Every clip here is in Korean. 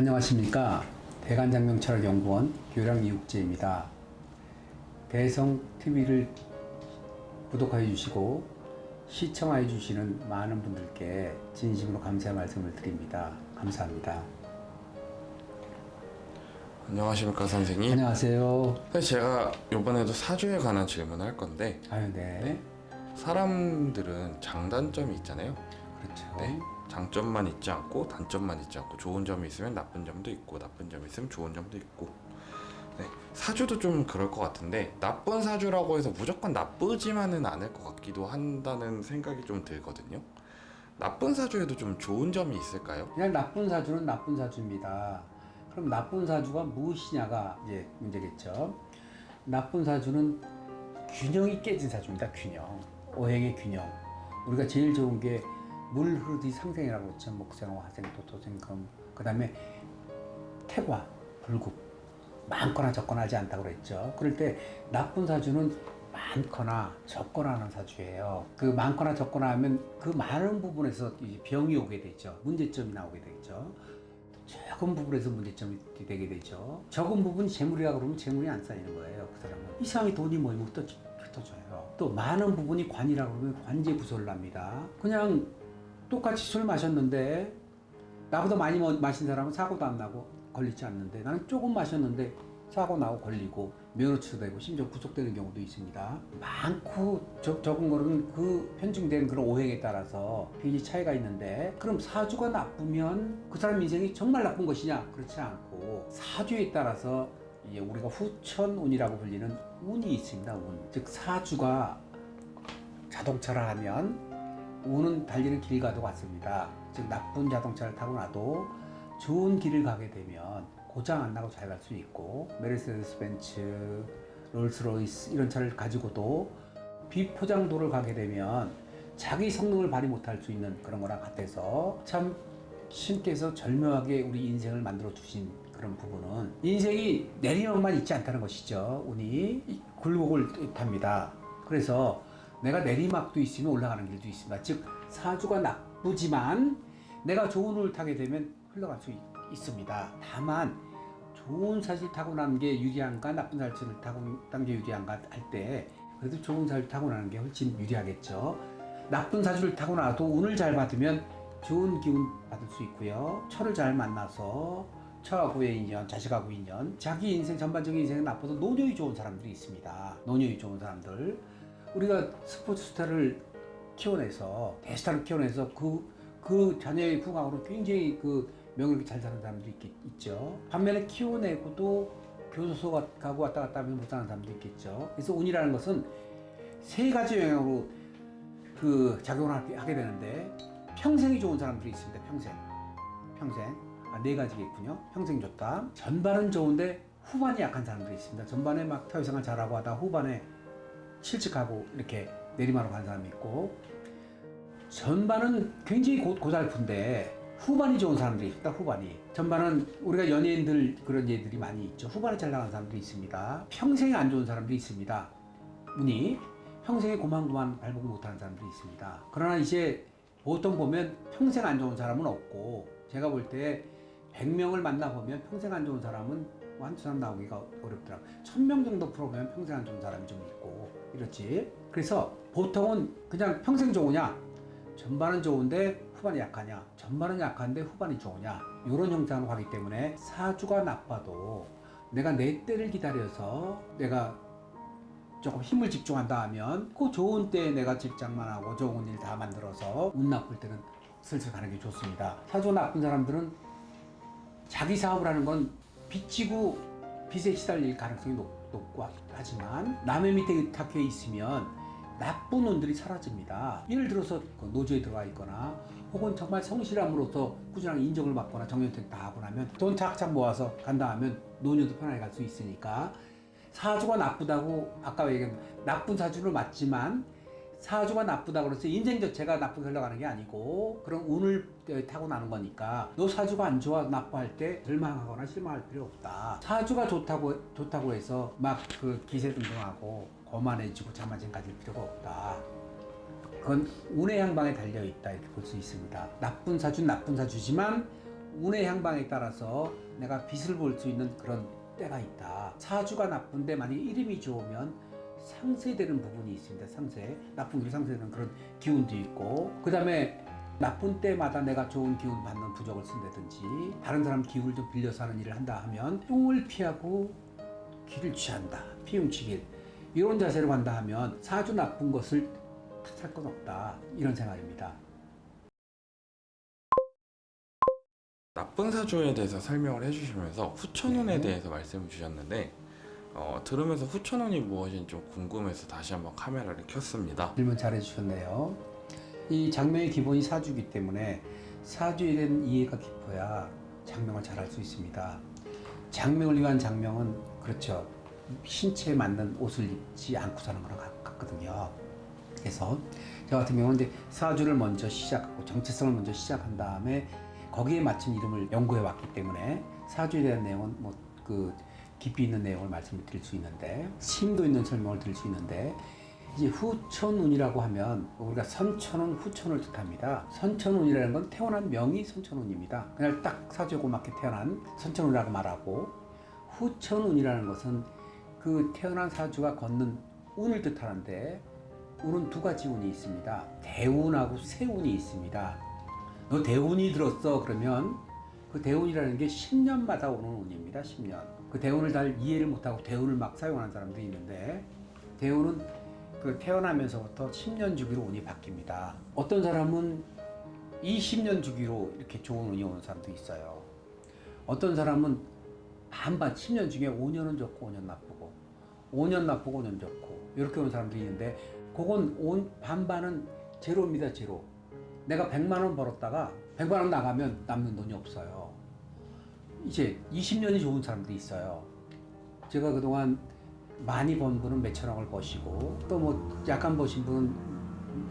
안녕하십니까 대간장명철학연구원 교량 이육재입니다. 대성 TV를 구독하여 주시고 시청하여 주시는 많은 분들께 진심으로 감사의 말씀을 드립니다. 감사합니다. 안녕하십니까 선생님. 안녕하세요. 사실 제가 이번에도 사주에 관한 질문을 할 건데 아유 네 사람들은 장단점이 있잖아요. 그렇죠. 네. 장점만 있지 않고 단점만 있지 않고 좋은 점이 있으면 나쁜 점도 있고 나쁜 점이 있으면 좋은 점도 있고 네. 사주도 좀 그럴 것 같은데 나쁜 사주라고 해서 무조건 나쁘지만은 않을 것 같기도 한다는 생각이 좀 들거든요. 나쁜 사주에도 좀 좋은 점이 있을까요? 그냥 나쁜 사주는 나쁜 사주입니다. 그럼 나쁜 사주가 무엇이냐가 이제 문제겠죠. 나쁜 사주는 균형이 깨진 사주입니다. 균형. 오행의 균형. 우리가 제일 좋은 게 물 흐르듯이 상생이라고 그랬죠. 목생, 화생, 도토생, 금. 그 다음에 태과, 불국. 많거나 적거나 하지 않다고 그랬죠. 그럴 때 나쁜 사주는 많거나 적거나 하는 사주예요. 그 많거나 적거나 하면 그 많은 부분에서 이 병이 오게 되죠. 문제점이 나오게 되죠. 적은 부분에서 문제점이 되게 되죠. 적은 부분이 재물이라 그러면 재물이 안 쌓이는 거예요. 그 사람은 이상하게 돈이 모이면 또 흩어져요. 또 많은 부분이 관이라 그러면 관제 부설을 합니다. 그냥 똑같이 술 마셨는데 나보다 많이 마- 마신 사람은 사고도 안 나고 걸리지 않는데 나는 조금 마셨는데 사고 나고 걸리고 면허 취소 되고 심지어 구속되는 경우도 있습니다. 많고 적, 적은 거는 그 편중된 그런 오행에 따라서 굉장히 차이가 있는데 그럼 사주가 나쁘면 그 사람 인생이 정말 나쁜 것이냐? 그렇지 않고 사주에 따라서 우리가 후천운이라고 불리는 운이 있습니다. 운. 즉 사주가 자동차를 하면 운은 달리는 길과도 같습니다. 즉 나쁜 자동차를 타고 나도 좋은 길을 가게 되면 고장 안 나고 잘 갈 수 있고 메르세데스 벤츠, 롤스로이스 이런 차를 가지고도 비포장도를 가게 되면 자기 성능을 발휘 못할 수 있는 그런 거랑 같아서 참 신께서 절묘하게 우리 인생을 만들어 주신 그런 부분은 인생이 내리막만 있지 않다는 것이죠. 운이 이 굴곡을 탑니다. 그래서 내가 내리막도 있으면 올라가는 길도 있습니다. 즉 사주가 나쁘지만 내가 좋은 운을 타게 되면 흘러갈 수 있, 있습니다. 다만 좋은 사주를 타고 나는 게 유리한가 나쁜 사주를 타고 나는 게 유리한가 할 때 그래도 좋은 사주를 타고 나는 게 훨씬 유리하겠죠. 나쁜 사주를 타고 나도 운을 잘 받으면 좋은 기운 받을 수 있고요. 철을 잘 만나서 처하고의 인연, 자식하고 인연, 자기 인생 전반적인 인생이 나빠도 노년이 좋은 사람들이 있습니다. 노년이 좋은 사람들. 우리가 스포츠 스타를 키워내서 대스타를 키워내서 그, 그 자녀의 후광으로 굉장히 그 명예롭게 잘 사는 사람도 있, 있죠. 반면에 키워내고도 교도소 가- 가고 왔다 갔다 하면 못 사는 사람도 있겠죠. 그래서 운이라는 것은 세 가지 영역으로 그 작용을 하게 되는데 평생이 좋은 사람들이 있습니다. 평생. 평생. 아, 네 가지겠군요. 평생 좋다. 전반은 좋은데 후반이 약한 사람들이 있습니다. 전반에 막 사회생활 잘하고 하다 후반에 실직하고 이렇게 내리막으로 간 사람이 있고 전반은 굉장히 고, 고달픈데 후반이 좋은 사람들이 있다 후반이. 전반은 우리가 연예인들 그런 예들이 많이 있죠. 후반에 잘 나가는 사람들이 있습니다. 평생에 안 좋은 사람들이 있습니다. 운이 평생에 고만고만 발복 못하는 사람들이 있습니다. 그러나 이제 보통 보면 평생 안 좋은 사람은 없고 제가 볼 때 100명을 만나보면 평생 안 좋은 사람은 뭐 한두 사람 나오기가 어렵더라고요. 1000명 정도 풀어보면 평생 안 좋은 사람이 좀 있고 이렇지. 그래서 보통은 그냥 평생 좋으냐? 전반은 좋은데 후반이 약하냐? 전반은 약한데 후반이 좋으냐? 이런 형상으로 가기 때문에 사주가 나빠도 내가 내 때를 기다려서 내가 조금 힘을 집중한다 하면 그 좋은 때에 내가 집장만 하고 좋은 일 다 만들어서 운 나쁠 때는 슬슬 가는 게 좋습니다. 사주 나쁜 사람들은 자기 사업을 하는 건 빚지고 빚에 시달릴 가능성이 높, 높고 하지만 남의 밑에 의탁해 있으면 나쁜 운들이 사라집니다. 예를 들어서 그 노조에 들어가 있거나 혹은 정말 성실함으로써 꾸준하게 인정을 받거나 정년퇴 다 하고 나면 돈 착착 모아서 간다 하면 노년도 편하게 갈 수 있으니까 사주가 나쁘다고 아까 얘기한 나쁜 사주를 맞지만 사주가 나쁘다고 그래서 인생 자체가 나쁘게 흘러가는 게 아니고 그런 운을 타고 나는 거니까 너 사주가 안 좋아 나빠할 때 절망하거나 실망할 필요 없다. 사주가 좋다고 좋다고 해서 막 그 기세등등하고 거만해지고 자만심 가질 필요가 없다. 그건 운의 향방에 달려 있다 이렇게 볼 수 있습니다. 나쁜 사주는 나쁜 사주지만 운의 향방에 따라서 내가 빛을 볼 수 있는 그런 때가 있다. 사주가 나쁜데 만약에 이름이 좋으면 상쇄되는 부분이 있습니다. 상쇄. 나쁜 일이 상쇄되는 그런 기운도 있고 그 다음에 나쁜 때마다 내가 좋은 기운 받는 부적을 쓴다든지 다른 사람 기운을 좀 빌려서 하는 일을 한다 하면 똥을 피하고 길을 취한다. 피움치길. 이런 자세로 간다 하면 사주 나쁜 것을 탓할 건 없다. 이런 생각입니다. 나쁜 사주에 대해서 설명을 해주시면서 후천운에 네. 대해서 말씀을 주셨는데 어, 들으면서 후천운이 무엇인지 좀 궁금해서 다시 한번 카메라를 켰습니다. 질문 잘해 주셨네요. 이 장명의 기본이 사주이기 때문에 사주에 대한 이해가 깊어야 장명을 잘 할 수 있습니다. 장명을 위한 장명은 그렇죠. 신체에 맞는 옷을 입지 않고 사는 거랑 같- 같거든요. 그래서 저 같은 경우는 이제 사주를 먼저 시작하고 정체성을 먼저 시작한 다음에 거기에 맞춘 이름을 연구해 왔기 때문에 사주에 대한 내용은 뭐그 깊이 있는 내용을 말씀을 드릴 수 있는데 심도 있는 설명을 드릴 수 있는데 이제 후천운이라고 하면 우리가 선천운, 후천을 뜻합니다. 선천운이라는 건 태어난 명이 선천운입니다. 그냥 딱 사주에 고맣게 태어난 선천운이라고 말하고 후천운이라는 것은 그 태어난 사주가 걷는 운을 뜻하는데 운은 두 가지 운이 있습니다. 대운하고 세운이 있습니다. 너 대운이 들었어 그러면 그 대운이라는 게 10년마다 오는 운입니다. 10년. 그 대운을 잘 이해를 못하고 대운을 막 사용하는 사람들이 있는데 대운은 그 태어나면서부터 10년 주기로 운이 바뀝니다. 어떤 사람은 20년 주기로 이렇게 좋은 운이 오는 사람도 있어요. 어떤 사람은 반반 10년 중에 5년은 좋고 5년 나쁘고 5년 나쁘고 5년 좋고 이렇게 오는 사람들이 있는데 그건 온 반반은 제로입니다 제로. 내가 100만 원 벌었다가 100만 원 나가면 남는 돈이 없어요. 이제 20년이 좋은 사람들이 있어요. 제가 그동안 많이 번 분은 몇천 억을 버시고 또 뭐 약간 버신 분은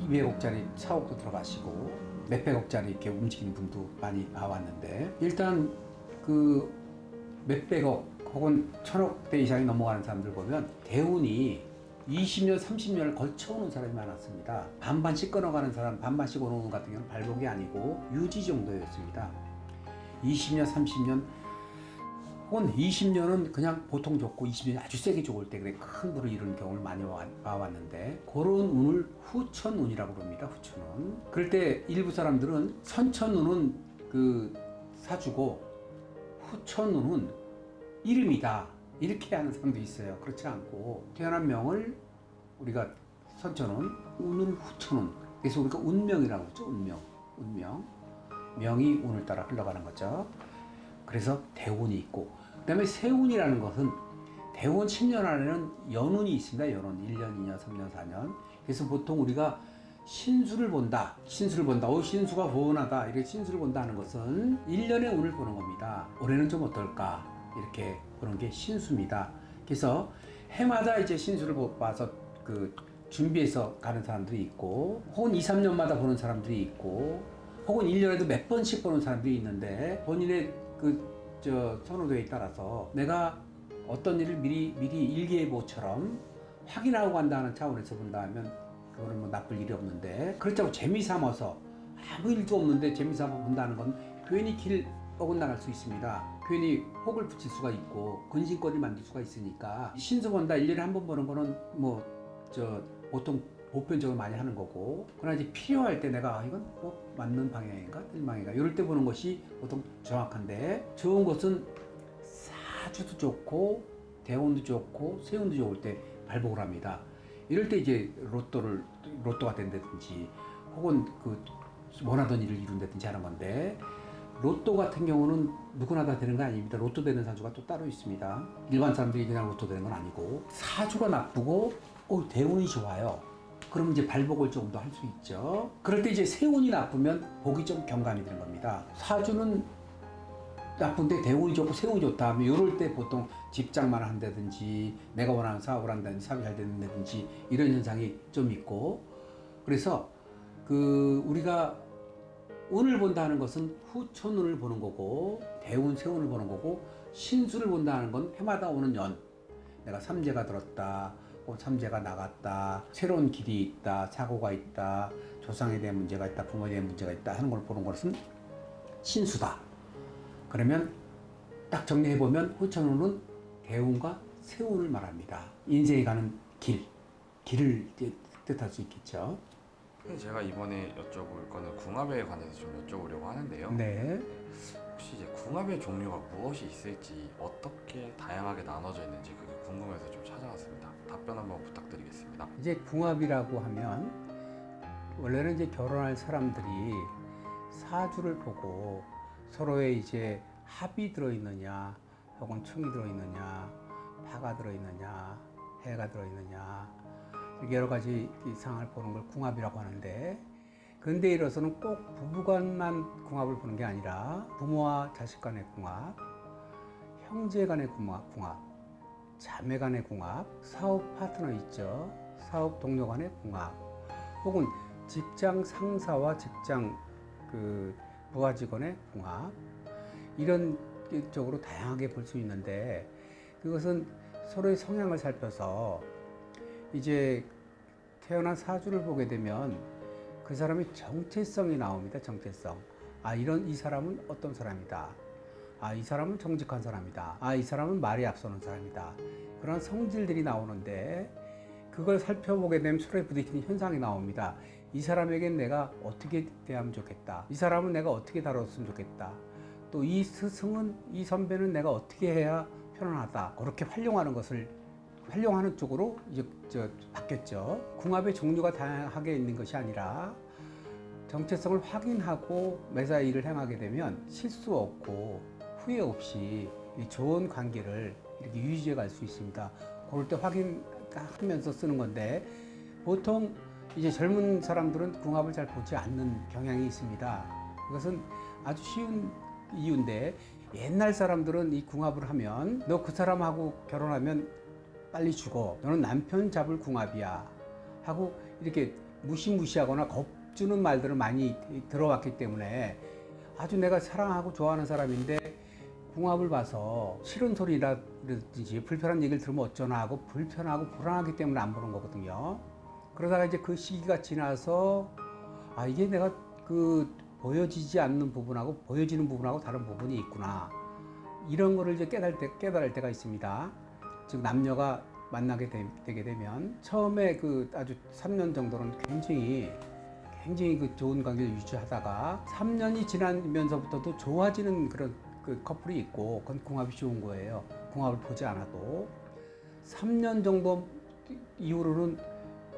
200억짜리 사옥도 들어가시고 몇백억짜리 이렇게 움직이는 분도 많이 봐왔는데 일단 그 몇백억 혹은 천억대 이상이 넘어가는 사람들 보면 대운이 20년, 30년을 걸쳐 오는 사람이 많았습니다. 반반씩 끊어가는 사람, 반반씩 오는 분 같은 경우는 발목이 아니고 유지 정도였습니다. 20년, 30년 혹은 20년은 그냥 보통 좋고 20년이 아주 세게 좋을 때 그래 큰 불을 이루는 경우를 많이 와- 봐왔는데 그런 운을 후천운이라고 그럽니다. 후천운. 그럴 때 일부 사람들은 선천운은 그 사주고 후천운은 이름이다 이렇게 하는 사람도 있어요. 그렇지 않고 태어난 명을 우리가 선천운, 운을 후천운. 그래서 우리가 운명이라고 그러죠. 운명, 운명. 명이 운을 따라 흘러가는 거죠. 그래서 대운이 있고 그 다음에 세운이라는 것은 대운 10년 안에는 연운이 있습니다. 연운 1년, 2년, 3년, 4년. 그래서 보통 우리가 신수를 본다. 신수를 본다. 오 신수가 보온하다. 이렇게 신수를 본다 하는 것은 1년의 운을 보는 겁니다. 올해는 좀 어떨까? 이렇게 보는 게 신수입니다. 그래서 해마다 이제 신수를 보- 봐서 그 준비해서 가는 사람들이 있고 혹은 2, 3년마다 보는 사람들이 있고 혹은 1년에도 몇 번씩 보는 사람들이 있는데 본인의 그 저 선호도에 따라서 내가 어떤 일을 미리 미리 일기예보처럼 확인하고 간다는 차원에서 본다 하면 그거는 뭐 나쁠 일이 없는데 그렇다고 재미 삼아서 아무 일도 없는데 재미 삼아 본다는 건 괜히 길 어긋나갈 수 있습니다. 괜히 혹을 붙일 수가 있고 근심거리 만들 수가 있으니까 신수 본다 1년에 한 번 보는 거는 뭐 저 보통 보편적으로 많이 하는 거고 그러나 이제 필요할 때 내가 아, 이건 뭐 맞는 방향인가 틀방인가 이럴 때 보는 것이 보통 정확한데 좋은 것은 사주도 좋고 대운도 좋고 세운도 좋을 때 발복을 합니다. 이럴 때 이제 로또를 로또가 된다든지 혹은 그 원하던 일을 이룬다든지 하는 건데 로또 같은 경우는 누구나 다 되는 거 아닙니다. 로또 되는 사주가 또 따로 있습니다. 일반 사람들이 그냥 로또 되는 건 아니고 사주가 나쁘고 어, 대운이 좋아요. 그럼 이제 발복을 조금 더 할 수 있죠. 그럴 때 이제 세운이 나쁘면 복이 좀 경감이 되는 겁니다. 사주는 나쁜데 대운이 좋고 세운이 좋다 하면 이럴 때 보통 집장만 한다든지 내가 원하는 사업을 한다든지 사업이 잘 된다든지 이런 현상이 좀 있고 그래서 그 우리가 운을 본다는 것은 후천운을 보는 거고 대운 세운을 보는 거고 신수를 본다는 건 해마다 오는 연 내가 삼재가 들었다 혹은 삼재가 나갔다 새로운 길이 있다 사고가 있다 조상에 대한 문제가 있다 부모에 대한 문제가 있다 하는 걸 보는 것은 신수다 그러면 딱 정리해 보면 호천호는 대운과 세운을 말합니다. 인생이 가는 길, 길을 뜻할 수 있겠죠. 선생님, 제가 이번에 여쭤볼 거는 궁합에 관해서 좀 여쭤보려고 하는데요. 네. 혹시 이제 궁합의 종류가 무엇이 있을지 어떻게 다양하게 나눠져 있는지 그게 궁금해서 좀 찾아왔습니다. 답변 한번 부탁드리겠습니다. 이제 궁합이라고 하면 원래는 이제 결혼할 사람들이 사주를 보고 서로의 이제 합이 들어있느냐 혹은 충이 들어있느냐 파가 들어있느냐 해가 들어있느냐 여러 가지 이 상황을 보는 걸 궁합이라고 하는데 근대 일어서는 꼭 부부간만 궁합을 보는 게 아니라 부모와 자식 간의 궁합 형제 간의 궁합, 궁합 자매 간의 궁합, 사업 파트너 있죠. 사업 동료 간의 궁합, 혹은 직장 상사와 직장 그 부하 직원의 궁합 이런 쪽으로 다양하게 볼 수 있는데 그것은 서로의 성향을 살펴서 이제 태어난 사주를 보게 되면 그 사람의 정체성이 나옵니다. 정체성. 아 이런 이 사람은 어떤 사람이다. 아, 이 사람은 정직한 사람이다. 아, 이 사람은 말이 앞서는 사람이다. 그런 성질들이 나오는데 그걸 살펴보게 되면 서로에 부딪히는 현상이 나옵니다. 이 사람에겐 내가 어떻게 대하면 좋겠다. 이 사람은 내가 어떻게 다뤘으면 좋겠다. 또 이 스승은, 이 선배는 내가 어떻게 해야 편안하다. 그렇게 활용하는 것을 활용하는 쪽으로 이제 저 바뀌었죠. 궁합의 종류가 다양하게 있는 것이 아니라 정체성을 확인하고 매사 일을 행하게 되면 실수 없고 후회 없이 이 좋은 관계를 이렇게 유지해 갈 수 있습니다. 그럴 때 확인하면서 쓰는 건데 보통 이제 젊은 사람들은 궁합을 잘 보지 않는 경향이 있습니다. 이것은 아주 쉬운 이유인데 옛날 사람들은 이 궁합을 하면 너 그 사람하고 결혼하면 빨리 죽어. 너는 남편 잡을 궁합이야. 하고 이렇게 무시무시하거나 겁주는 말들을 많이 들어왔기 때문에 아주 내가 사랑하고 좋아하는 사람인데 궁합을 봐서 싫은 소리라든지 불편한 얘기를 들으면 어쩌나 하고 불편하고 불안하기 때문에 안 보는 거거든요. 그러다가 이제 그 시기가 지나서 아 이게 내가 그 보여지지 않는 부분하고 보여지는 부분하고 다른 부분이 있구나. 이런 거를 이제 깨달을 때 깨달을 때가 있습니다. 즉 남녀가 만나게 되, 게 되면 처음에 그 아주 3년 정도는 굉장히 굉장히 그 좋은 관계를 유지하다가 3년이 지나면서부터도 좋아지는 그런 그 커플이 있고 그건 궁합이 좋은 거예요. 궁합을 보지 않아도 3년 정도 이후로는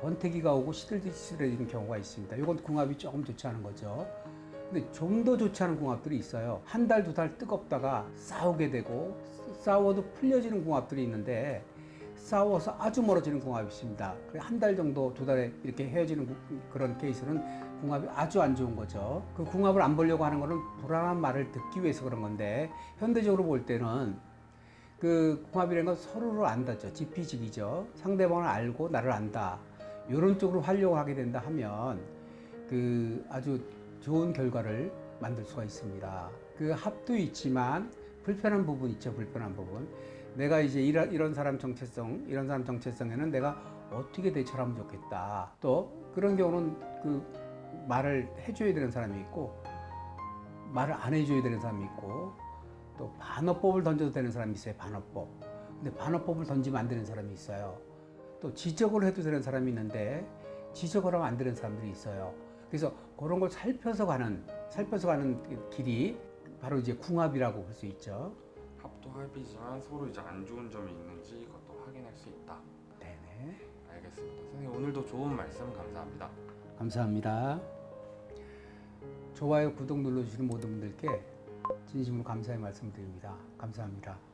권태기가 오고 시들듯이 시들해지는 경우가 있습니다. 이건 궁합이 조금 좋지 않은 거죠. 근데 좀 더 좋지 않은 궁합들이 있어요. 한 달, 두 달 뜨겁다가 싸우게 되고 싸워도 풀려지는 궁합들이 있는데 싸워서 아주 멀어지는 궁합이 있습니다. 한 달 정도, 두 달에 이렇게 헤어지는 구- 그런 케이스는 궁합이 아주 안 좋은 거죠. 그 궁합을 안 보려고 하는 거는 불안한 말을 듣기 위해서 그런 건데 현대적으로 볼 때는 그 궁합이라는 건 서로를 안다죠. 지피지기죠. 상대방을 알고 나를 안다. 이런 쪽으로 하려고 하게 된다 하면 그 아주 좋은 결과를 만들 수가 있습니다. 그 합도 있지만 불편한 부분 있죠. 불편한 부분. 내가 이제 이런, 이런 사람 정체성, 이런 사람 정체성에는 내가 어떻게 대처하면 좋겠다. 또 그런 경우는 그 말을 해줘야 되는 사람이 있고 말을 안 해줘야 되는 사람이 있고 또 반어법을 던져도 되는 사람이 있어요. 반어법. 근데 반어법을 던지면 안 되는 사람이 있어요. 또 지적을 해도 되는 사람이 있는데 지적을 하면 안 되는 사람들이 있어요. 그래서 그런 걸 살펴서 가는 살펴서 가는 그 길이 바로 이제 궁합이라고 볼 수 있죠. 합이지만 서로 이제 안 좋은 점이 있는지 그것도 확인할 수 있다. 네네. 알겠습니다. 선생님 오늘도 좋은 말씀 감사합니다. 감사합니다. 좋아요, 구독 눌러주시는 모든 분들께 진심으로 감사의 말씀 드립니다. 감사합니다.